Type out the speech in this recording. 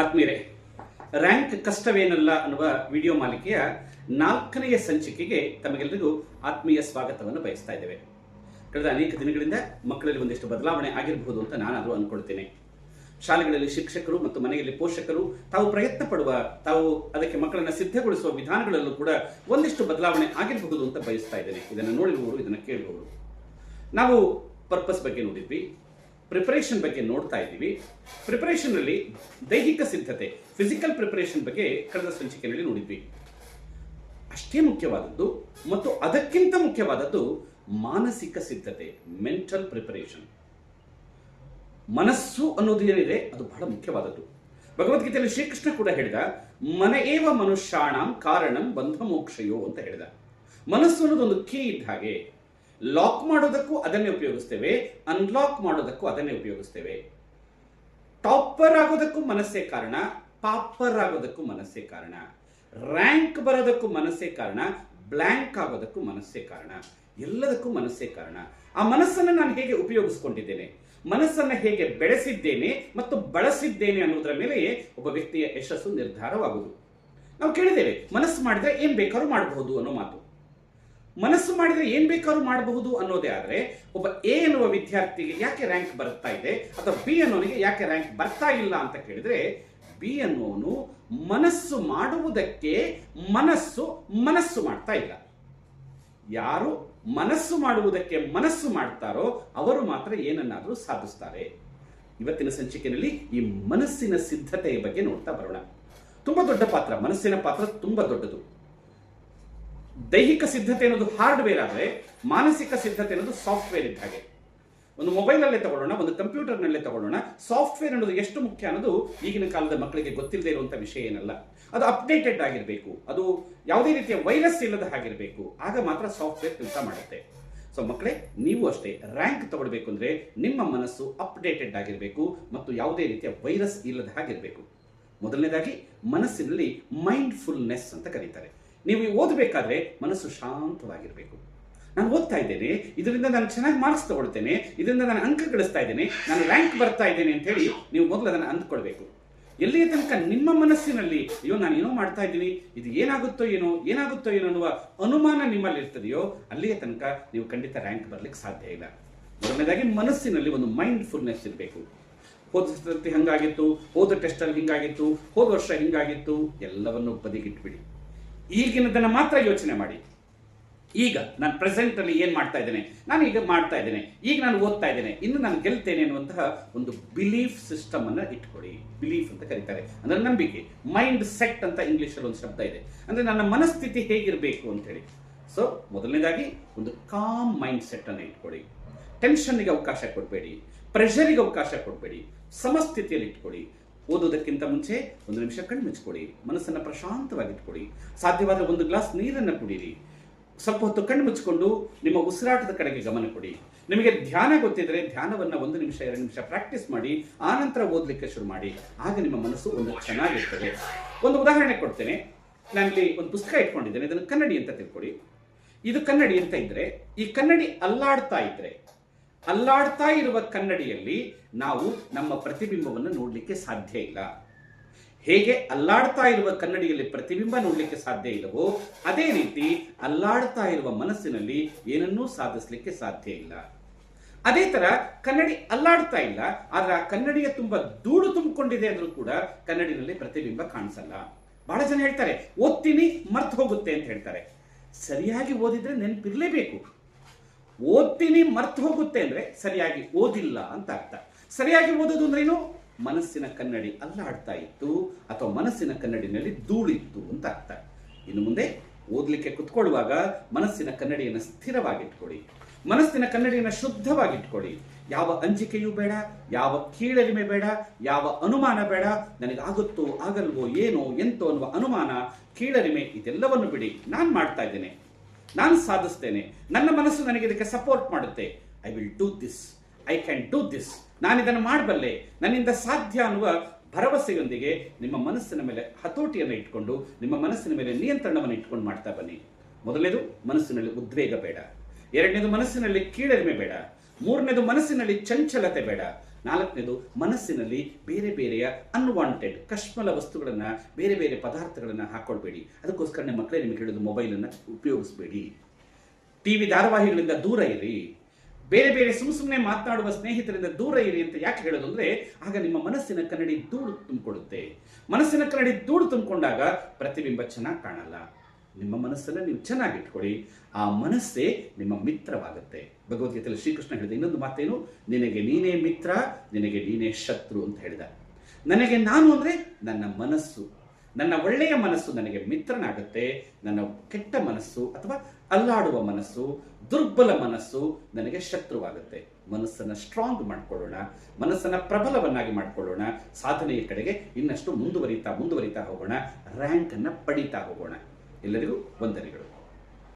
ಆತ್ಮೀಯರೇ, ರ್ಯಾಂಕ್ ಕಷ್ಟವೇನಲ್ಲ ಅನ್ನುವ ವಿಡಿಯೋ ಮಾಲಿಕೆಯ ನಾಲ್ಕನೆಯ ಸಂಚಿಕೆಗೆ ತಮಗೆಲ್ಲರಿಗೂ ಆತ್ಮೀಯ ಸ್ವಾಗತವನ್ನು ಬಯಸ್ತಾ ಇದ್ದೇವೆ. ಕಳೆದ ಅನೇಕ ದಿನಗಳಿಂದ ಮಕ್ಕಳಲ್ಲಿ ಒಂದಿಷ್ಟು ಬದಲಾವಣೆ ಆಗಿರಬಹುದು ಅಂತ ನಾನಾದರೂ ಅಂದ್ಕೊಳ್ತೇನೆ ಶಾಲೆಗಳಲ್ಲಿ ಶಿಕ್ಷಕರು ಮತ್ತು ಮನೆಯಲ್ಲಿ ಪೋಷಕರು ತಾವು ಪ್ರಯತ್ನ ಪಡುವ ತಾವು ಅದಕ್ಕೆ ಮಕ್ಕಳನ್ನು ಸಿದ್ಧಗೊಳಿಸುವ ವಿಧಾನಗಳಲ್ಲೂ ಕೂಡ ಒಂದಿಷ್ಟು ಬದಲಾವಣೆ ಆಗಿರಬಹುದು ಅಂತ ಬಯಸ್ತಾ ಇದ್ದೇನೆ. ಇದನ್ನು ನೋಡಿರುವವರು, ಇದನ್ನು ಕೇಳುವವರು. ನಾವು ಪರ್ಪಸ್ ಬಗ್ಗೆ ನೋಡಿದ್ವಿ. ಪ್ರಿಪರೇಷನ್ ಬಗ್ಗೆ ನೋಡ್ತಾ ಇದ್ದೀವಿ. ಪ್ರಿಪರೇಷನ್ನಲ್ಲಿ ದೈಹಿಕ ಸಿದ್ಧತೆ ಫಿಸಿಕಲ್ ಪ್ರಿಪರೇಷನ್ ಬಗ್ಗೆ ಕಳೆದ ಸಂಚಿಕೆಯಲ್ಲಿ ನೋಡಿದ್ವಿ. ಅಷ್ಟೇ ಮುಖ್ಯವಾದದ್ದು ಮತ್ತು ಅದಕ್ಕಿಂತ ಮುಖ್ಯವಾದದ್ದು ಮಾನಸಿಕ ಸಿದ್ಧತೆ ಮೆಂಟಲ್ ಪ್ರಿಪರೇಷನ್ ಮನಸ್ಸು ಅನ್ನೋದು ಏನಿದೆ, ಅದು ಬಹಳ ಮುಖ್ಯವಾದದ್ದು. ಭಗವದ್ಗೀತೆಯಲ್ಲಿ ಶ್ರೀಕೃಷ್ಣ ಕೂಡ ಹೇಳಿದ ಮನೆಯೇವ ಮನುಷ್ಯಾಣಂ ಕಾರಣಂ ಬಂಧ ಮೋಕ್ಷಯೋ ಅಂತ ಹೇಳಿದ. ಮನಸ್ಸು ಅನ್ನೋದು ಒಂದು ಕೀ ಇದ್ದ ಹಾಗೆ ಲಾಕ್ ಮಾಡೋದಕ್ಕೂ ಅದನ್ನೇ ಉಪಯೋಗಿಸ್ತೇವೆ. ಅನ್ಲಾಕ್ ಮಾಡೋದಕ್ಕೂ ಅದನ್ನೇ ಉಪಯೋಗಿಸ್ತೇವೆ. ಟಾಪರ್ ಆಗೋದಕ್ಕೂ ಮನಸ್ಸೇ ಕಾರಣ. ಪಾಪರ್ ಆಗೋದಕ್ಕೂ ಮನಸ್ಸೇ ಕಾರಣ. ರ್ಯಾಂಕ್ ಬರೋದಕ್ಕೂ ಮನಸ್ಸೇ ಕಾರಣ. ಬ್ಲ್ಯಾಂಕ್ ಆಗೋದಕ್ಕೂ ಮನಸ್ಸೇ ಕಾರಣ. ಎಲ್ಲದಕ್ಕೂ ಮನಸ್ಸೇ ಕಾರಣ. ಆ ಮನಸ್ಸನ್ನು ನಾನು ಹೇಗೆ ಉಪಯೋಗಿಸ್ಕೊಂಡಿದ್ದೇನೆ? ಮನಸ್ಸನ್ನು ಹೇಗೆ ಬೆಳೆಸಿದ್ದೇನೆ ಮತ್ತು ಬಳಸಿದ್ದೇನೆ ಅನ್ನೋದರ ಮೇಲೆ ಒಬ್ಬ ವ್ಯಕ್ತಿಯ ಯಶಸ್ಸು ನಿರ್ಧಾರವಾಗುವುದು. ನಾವು ಕೇಳಿದ್ದೇವೆ, ಮನಸ್ಸು ಮಾಡಿದ್ರೆ ಏನ್ ಬೇಕಾದ್ರೂ ಮಾಡಬಹುದು ಅನ್ನೋ ಮಾತು. ಮನಸ್ಸು ಮಾಡಿದ್ರೆ ಏನ್ ಬೇಕಾದ್ರೂ ಮಾಡಬಹುದು ಅನ್ನೋದೇ ಆದ್ರೆ, ಒಬ್ಬ ಎ ಎನ್ನುವ ವಿದ್ಯಾರ್ಥಿಗೆ ಯಾಕೆ ರ್ಯಾಂಕ್ ಬರ್ತಾ ಇದೆ, ಅಥವಾ ಬಿ ಅನ್ನೋನಿಗೆ ಯಾಕೆ ರ್ಯಾಂಕ್ ಬರ್ತಾ ಇಲ್ಲ ಅಂತ ಕೇಳಿದ್ರೆ ಬಿ ಅನ್ನೋನು ಮನಸ್ಸು ಮಾಡುವುದಕ್ಕೆ ಮನಸ್ಸು ಮನಸ್ಸು ಮಾಡ್ತಾ ಇಲ್ಲ. ಯಾರು ಮನಸ್ಸು ಮಾಡುವುದಕ್ಕೆ ಮನಸ್ಸು ಮಾಡ್ತಾರೋ ಅವರು ಮಾತ್ರ ಏನನ್ನಾದರೂ ಸಾಧಿಸ್ತಾರೆ. ಇವತ್ತಿನ ಸಂಚಿಕೆಯಲ್ಲಿ ಈ ಮನಸ್ಸಿನ ಸಿದ್ಧತೆಯ ಬಗ್ಗೆ ನೋಡ್ತಾ ಬರೋಣ. ತುಂಬಾ ದೊಡ್ಡ ಪಾತ್ರ, ಮನಸ್ಸಿನ ಪಾತ್ರ ತುಂಬಾ ದೊಡ್ಡದು. ದೈಹಿಕ ಸಿದ್ಧತೆ ಅನ್ನೋದು ಹಾರ್ಡ್ವೇರ್ ಆದರೆ, ಮಾನಸಿಕ ಸಿದ್ಧತೆ ಅನ್ನೋದು ಸಾಫ್ಟ್ವೇರ್ ಇದ್ದ ಹಾಗೆ. ಒಂದು ಮೊಬೈಲಲ್ಲೇ ತಗೊಳ್ಳೋಣ, ಒಂದು ಕಂಪ್ಯೂಟರ್ನಲ್ಲೇ ತಗೊಳ್ಳೋಣ ಸಾಫ್ಟ್ವೇರ್ ಅನ್ನೋದು ಎಷ್ಟು ಮುಖ್ಯ ಅನ್ನೋದು ಈಗಿನ ಕಾಲದ ಮಕ್ಕಳಿಗೆ ಗೊತ್ತಿಲ್ಲದೆ ಇರುವಂಥ ವಿಷಯ ಏನಲ್ಲ. ಅದು ಅಪ್ಡೇಟೆಡ್ ಆಗಿರಬೇಕು, ಅದು ಯಾವುದೇ ರೀತಿಯ ವೈರಸ್ ಇಲ್ಲದ ಹಾಗಿರಬೇಕು, ಆಗ ಮಾತ್ರ ಸಾಫ್ಟ್ವೇರ್ ಕೆಲಸ ಮಾಡುತ್ತೆ. ಸೊ ಮಕ್ಕಳೇ, ನೀವು ಅಷ್ಟೇ ರ್ಯಾಂಕ್ ತಗೊಳ್ಬೇಕು ಅಂದ್ರೆ ನಿಮ್ಮ ಮನಸ್ಸು ಅಪ್ಡೇಟೆಡ್ ಆಗಿರಬೇಕು ಮತ್ತು ಯಾವುದೇ ರೀತಿಯ ವೈರಸ್ ಇಲ್ಲದ ಹಾಗಿರಬೇಕು. ಮೊದಲನೇದಾಗಿ, ಮನಸ್ಸಿನಲ್ಲಿ ಮೈಂಡ್ಫುಲ್ನೆಸ್ ಅಂತ ಕರೀತಾರೆ. ನೀವು ಓದಬೇಕಾದ್ರೆ ಮನಸ್ಸು ಶಾಂತವಾಗಿರಬೇಕು. ನಾನು ಓದ್ತಾ ಇದ್ದೇನೆ, ಇದರಿಂದ ನಾನು ಚೆನ್ನಾಗಿ ಮಾರ್ಕ್ಸ್ ತಗೊಳ್ತೇನೆ, ಇದರಿಂದ ನಾನು ಅಂಕ ಗಳಿಸ್ತಾ ಇದ್ದೇನೆ, ನಾನು ರ್ಯಾಂಕ್ ಬರ್ತಾ ಇದ್ದೇನೆ ಅಂತ ಹೇಳಿ ನೀವು ಮೊದಲು ಅದನ್ನು ಅಂದ್ಕೊಳ್ಬೇಕು. ಎಲ್ಲಿಯ ತನಕ ನಿಮ್ಮ ಮನಸ್ಸಿನಲ್ಲಿ, ಅಯ್ಯೋ, ನಾನು ಏನೋ ಮಾಡ್ತಾ ಇದ್ದೀನಿ, ಇದು ಏನಾಗುತ್ತೋ ಏನೋ ಏನಾಗುತ್ತೋ ಏನೋ ಅನ್ನುವ ಅನುಮಾನ ನಿಮ್ಮಲ್ಲಿ ಇರ್ತದೆಯೋ, ಅಲ್ಲಿಯ ತನಕ ನೀವು ಖಂಡಿತ ರ್ಯಾಂಕ್ ಬರ್ಲಿಕ್ಕೆ ಸಾಧ್ಯ ಇಲ್ಲ. ಮೊದಲನೇದಾಗಿ ಮನಸ್ಸಿನಲ್ಲಿ ಒಂದು ಮೈಂಡ್ಫುಲ್ನೆಸ್ ಇರಬೇಕು. ಹೋದ ಸರ್ತಿ ಹಂಗಾಗಿತ್ತು, ಹೋದ ಟೆಸ್ಟಲ್ಲಿ ಹಿಂಗಾಗಿತ್ತು, ಹೋದ ವರ್ಷ ಹಿಂಗಾಗಿತ್ತು, ಎಲ್ಲವನ್ನು ಬದಿಗಿಟ್ಬಿಡಿ. ಈಗಿನದನ್ನು ಮಾತ್ರ ಯೋಚನೆ ಮಾಡಿ. ಈಗ ನಾನು ಪ್ರೆಸೆಂಟ್ ಅಲ್ಲಿ ಏನ್ ಮಾಡ್ತಾ ಇದ್ದೇನೆ? ನಾನು ಈಗ ಮಾಡ್ತಾ ಇದ್ದೇನೆ. ಈಗ ನಾನು ಓದ್ತಾ ಇದ್ದೇನೆ. ಇನ್ನು ನಾನು ಗೆಲ್ತೇನೆ ಅನ್ನುವಂತಹ ಒಂದು ಬಿಲೀಫ್ ಸಿಸ್ಟಮ್ ಇಟ್ಕೊಳ್ಳಿ. ಬಿಲೀಫ್ ಅಂತ ಕರೀತಾರೆ. ಅಂದ್ರೆ ನಂಬಿಕೆ. ಮೈಂಡ್ ಸೆಟ್ ಅಂತ ಇಂಗ್ಲಿಷ್ ಅಲ್ಲಿ ಒಂದು ಶಬ್ದ ಇದೆ. ಅಂದ್ರೆ ನನ್ನ ಮನಸ್ಥಿತಿ ಹೇಗಿರಬೇಕು ಅಂತ ಹೇಳಿ ಸೊ ಮೊದಲನೇದಾಗಿ ಒಂದು ಕಾಮ್ ಮೈಂಡ್ ಸೆಟ್ ಇಟ್ಕೊಳ್ಳಿ. ಟೆನ್ಷನ್ಗೆ ಅವಕಾಶ ಕೊಡಬೇಡಿ. ಪ್ರೆಷರಿಗೆ ಅವಕಾಶ ಕೊಡಬೇಡಿ. ಸಮಸ್ಥಿತಿಯಲ್ಲಿ ಇಟ್ಕೊಳ್ಳಿ. ಓದೋದಕ್ಕಿಂತ ಮುಂಚೆ ಒಂದು ನಿಮಿಷ ಕಣ್ಣು ಮುಚ್ಕೊಳ್ಳಿ ಮನಸ್ಸನ್ನು ಪ್ರಶಾಂತವಾಗಿಟ್ಕೊಡಿ. ಸಾಧ್ಯವಾದರೆ ಒಂದು ಗ್ಲಾಸ್ ನೀರನ್ನು ಕುಡಿಯಿರಿ ಸ್ವಲ್ಪ ಹೊತ್ತು ಕಣ್ಣು ಮುಚ್ಚಿಕೊಂಡು ನಿಮ್ಮ ಉಸಿರಾಟದ ಕಡೆಗೆ ಗಮನ ಕೊಡಿ. ನಿಮಗೆ ಧ್ಯಾನ ಗೊತ್ತಿದ್ರೆ ಧ್ಯಾನವನ್ನು ಒಂದು ನಿಮಿಷ, ಎರಡು ನಿಮಿಷ ಪ್ರಾಕ್ಟೀಸ್ ಮಾಡಿ ಆನಂತರ ಓದಲಿಕ್ಕೆ ಶುರು ಮಾಡಿ. ಆಗ ನಿಮ್ಮ ಮನಸ್ಸು ಒಂದು ಚೆನ್ನಾಗಿರ್ತದೆ. ಒಂದು ಉದಾಹರಣೆ ಕೊಡ್ತೇನೆ. ನಾನಿಲ್ಲಿ ಒಂದು ಪುಸ್ತಕ ಇಟ್ಕೊಂಡಿದ್ದೇನೆ. ಇದನ್ನು ಕನ್ನಡಿ ಅಂತ ತಿಳ್ಕೊಡಿ. ಇದು ಕನ್ನಡಿ ಅಂತ ಇದ್ರೆ, ಈ ಕನ್ನಡಿ ಅಲ್ಲಾಡ್ತಾ ಇದ್ರೆ ಅಲ್ಲಾಡ್ತಾ ಇರುವ ಕನ್ನಡಿಯಲ್ಲಿ ನಾವು ನಮ್ಮ ಪ್ರತಿಬಿಂಬವನ್ನು ನೋಡಲಿಕ್ಕೆ ಸಾಧ್ಯ ಇಲ್ಲ. ಹೇಗೆ ಅಲ್ಲಾಡ್ತಾ ಇರುವ ಕನ್ನಡಿಯಲ್ಲಿ ಪ್ರತಿಬಿಂಬ ನೋಡಲಿಕ್ಕೆ ಸಾಧ್ಯ ಇಲ್ಲವೋ, ಅದೇ ರೀತಿ ಅಲ್ಲಾಡ್ತಾ ಇರುವ ಮನಸ್ಸಿನಲ್ಲಿ ಏನನ್ನೂ ಸಾಧಿಸಲಿಕ್ಕೆ ಸಾಧ್ಯ ಇಲ್ಲ. ಅದೇ ತರ ಕನ್ನಡಿ ಅಲ್ಲಾಡ್ತಾ ಇಲ್ಲ, ಆದ್ರೆ ಆ ಕನ್ನಡಿಯ ತುಂಬಾ ಧೂಳು ತುಂಬಿಕೊಂಡಿದೆ ಅಂದ್ರೂ ಕೂಡ ಕನ್ನಡಿನಲ್ಲಿ ಪ್ರತಿಬಿಂಬ ಕಾಣಿಸಲ್ಲ. ಬಹಳ ಜನ ಹೇಳ್ತಾರೆ, ಓದ್ತೀನಿ ಮರ್ತು ಹೋಗುತ್ತೆ ಅಂತ ಹೇಳ್ತಾರೆ. ಸರಿಯಾಗಿ ಓದಿದ್ರೆ ನೆನಪಿರ್ಲೇಬೇಕು. ಓದ್ತೀನಿ ಮರ್ತು ಹೋಗುತ್ತೆ ಅಂದ್ರೆ ಸರಿಯಾಗಿ ಓದಿಲ್ಲ ಅಂತ ಅರ್ಥ. ಸರಿಯಾಗಿ ಓದೋದು ಏನು? ಮನಸ್ಸಿನ ಕನ್ನಡಿ ಅಲ್ಲಾಡ್ತಾ ಇತ್ತು ಅಥವಾ ಮನಸ್ಸಿನ ಕನ್ನಡಿನಲ್ಲಿ ಧೂಳಿತ್ತು ಅಂತ ಅರ್ಥ. ಇನ್ನು ಮುಂದೆ ಓದಲಿಕ್ಕೆ ಕುತ್ಕೊಳ್ಳುವಾಗ ಮನಸ್ಸಿನ ಕನ್ನಡಿಯನ್ನು ಸ್ಥಿರವಾಗಿಟ್ಕೊಳ್ಳಿ. ಮನಸ್ಸಿನ ಕನ್ನಡಿಯನ್ನು ಶುದ್ಧವಾಗಿಟ್ಕೊಳ್ಳಿ. ಯಾವ ಅಂಜಿಕೆಯೂ ಬೇಡ, ಯಾವ ಕೀಳರಿಮೆ ಬೇಡ, ಯಾವ ಅನುಮಾನ ಬೇಡ, ನನಗಾಗುತ್ತೋ ಆಗಲ್ವೋ ಏನೋ ಎಂತೋ ಅನ್ನುವ ಅನುಮಾನ, ಕೀಳರಿಮೆ ಇದೆಲ್ಲವನ್ನು ಬಿಡಿ. ನಾನು ಮಾಡ್ತಾ ಇದ್ದೇನೆ. ನಾನು ಸಾಧಿಸ್ತೇನೆ. ನನ್ನ ಮನಸ್ಸು ನನಗೆ ಇದಕ್ಕೆ ಸಪೋರ್ಟ್ ಮಾಡುತ್ತೆ. I will do this I can do this ನಾನು ಇದನ್ನು ಮಾಡಬಲ್ಲೆ. ನನ್ನಿಂದ ಸಾಧ್ಯ ಅನ್ನುವ ಭರವಸೆಯೊಂದಿಗೆ ನಿಮ್ಮ ಮನಸ್ಸಿನ ಮೇಲೆ ಹತೋಟಿಯನ್ನು ಇಟ್ಕೊಂಡು, ನಿಮ್ಮ ಮನಸ್ಸಿನ ಮೇಲೆ ನಿಯಂತ್ರಣವನ್ನು ಇಟ್ಕೊಂಡು ಮಾಡ್ತಾ ಬನ್ನಿ. ಮೊದಲನೇದು, ಮನಸ್ಸಿನಲ್ಲಿ ಉದ್ವೇಗ ಬೇಡ. ಎರಡನೇದು, ಮನಸ್ಸಿನಲ್ಲಿ ಕೀಳರಿಮೆ ಬೇಡ. ಮೂರನೇದು, ಮನಸ್ಸಿನಲ್ಲಿ ಚಂಚಲತೆ ಬೇಡ. ನಾಲ್ಕನೇದು ಮನಸ್ಸಿನಲ್ಲಿ ಬೇರೆ ಬೇರೆಯ ಅನ್ವಾಂಟೆಡ್ ಕಶ್ಮಲ ವಸ್ತುಗಳನ್ನು, ಬೇರೆ ಬೇರೆ ಪದಾರ್ಥಗಳನ್ನು ಹಾಕೊಳ್ಬೇಡಿ. ಅದಕ್ಕೋಸ್ಕರ ನಿಮ್ಮ ಮಕ್ಕಳೇ ನಿಮಗೆ ಹೇಳೋದು ಮೊಬೈಲನ್ನು ಉಪಯೋಗಿಸಬೇಡಿ. ಟಿ ವಿ ಧಾರಾವಾಹಿಗಳಿಂದ ದೂರ ಇರಿ. ಬೇರೆ ಬೇರೆ ಸುಮ್ ಸುಮ್ಮನೆ ಮಾತನಾಡುವ ಸ್ನೇಹಿತರಿಂದ ದೂರ ಇರಿ ಅಂತ ಯಾಕೆ ಹೇಳೋದು ಅಂದ್ರೆ, ಆಗ ನಿಮ್ಮ ಮನಸ್ಸಿನ ಕನ್ನಡಿ ಧೂಳು ತುಂಬಿಕೊಳ್ಳುತ್ತೆ. ಮನಸ್ಸಿನ ಕನ್ನಡಿ ಧೂಳು ತುಂಬಿಕೊಂಡಾಗ ಪ್ರತಿಬಿಂಬ ಚೆನ್ನಾಗಿ ಕಾಣಲ್ಲ. ನಿಮ್ಮ ಮನಸ್ಸನ್ನು ನೀವು ಚೆನ್ನಾಗಿ ಇಟ್ಕೊಳ್ಳಿ ಆ ಮನಸ್ಸೇ ನಿಮ್ಮ ಮಿತ್ರವಾಗುತ್ತೆ. ಭಗವದ್ಗೀತೆಯಲ್ಲಿ ಶ್ರೀಕೃಷ್ಣ ಹೇಳಿದ ಇನ್ನೊಂದು ಮಾತೇನು? ನಿನಗೆ ನೀನೇ ಮಿತ್ರ, ನಿನಗೆ ನೀನೇ ಶತ್ರು ಅಂತ ಹೇಳಿದ. ನನಗೆ ನಾನು ಅಂದರೆ ನನ್ನ ಮನಸ್ಸು. ನನ್ನ ಒಳ್ಳೆಯ ಮನಸ್ಸು ನನಗೆ ಮಿತ್ರನಾಗುತ್ತೆ. ನನ್ನ ಕೆಟ್ಟ ಮನಸ್ಸು ಅಥವಾ ಅಲ್ಲಾಡುವ ಮನಸ್ಸು, ದುರ್ಬಲ ಮನಸ್ಸು ನನಗೆ ಶತ್ರುವಾಗುತ್ತೆ. ಮನಸ್ಸನ್ನು ಸ್ಟ್ರಾಂಗ್ ಮಾಡ್ಕೊಳ್ಳೋಣ. ಮನಸ್ಸನ್ನು ಪ್ರಬಲವನ್ನಾಗಿ ಮಾಡ್ಕೊಳ್ಳೋಣ. ಸಾಧನೆಯ ಕಡೆಗೆ ಇನ್ನಷ್ಟು ಮುಂದುವರಿತಾ ಮುಂದುವರಿತಾ ಹೋಗೋಣ. ರ್ಯಾಂಕನ್ನು ಪಡಿತಾ ಹೋಗೋಣ. ಎಲ್ಲರಿಗೂ ವಂದನೆಗಳು.